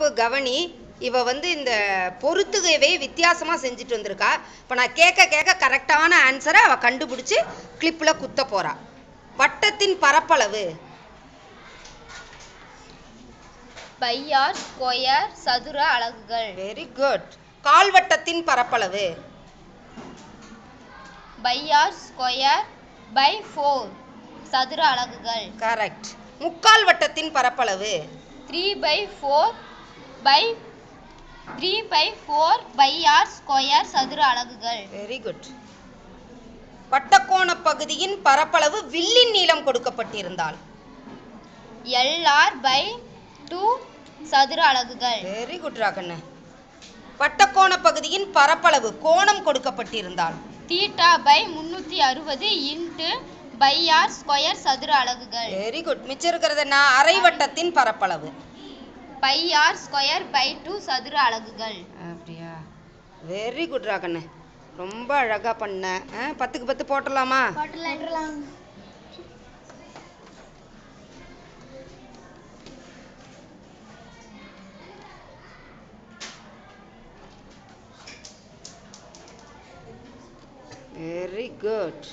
தப்பு கவனி இவ வந்து இந்த பொறுத்துகவே வித்தியாசமா செஞ்சுட்டு வந்திருக்கா. இப்போ நான் கேட்க கேட்க கரெக்டான ஆன்சரை அவ கண்டுபிடிச்சு கிளிப்பில் குத்த போறா. வட்டத்தின் பரப்பளவு. பையார் ஸ்கொயர் சதுர அலகுகள். வெரி குட் கால்வட்டத்தின் பரப்பளவு. பையார் ஸ்கொயர் பை ஃபோர் சதுர அலகுகள். கரெக்ட் முக்கால் வட்டத்தின் பரப்பளவு. Three by four pi three by four pi r square சதுர அலகுகள். வெரி குட் வட்டக்கோண பகுதியின் பரப்பளவு வில்லின் நீளம் கொடுக்கப்பட்டிருந்தால். எல்ஆர் பை டூ சதுர அலகுகள். Very good ராகண்ண. வட்டக்கோண பகுதியின் பரப்பளவு கோணம் கொடுக்கப்பட்டிருந்தால். தீட்டா பை முந்நூற்றி அறுபது இன்ட்டு பையார் ஸ்கொயர் சதுர அலகுகள். வெரி குட் மிச்சம் இருக்கிறது நான் அரை வட்டத்தின் பரப்பளவு. பையார் ஸ்கொயர் பை டூ சதுர அலகுகள். அப்படியா? வெரி குட் ராகண்ண. ரொம்ப அழகா பண்ண. ஆ, பத்துக்கு பத்து போட்டலாமா வெரி குட்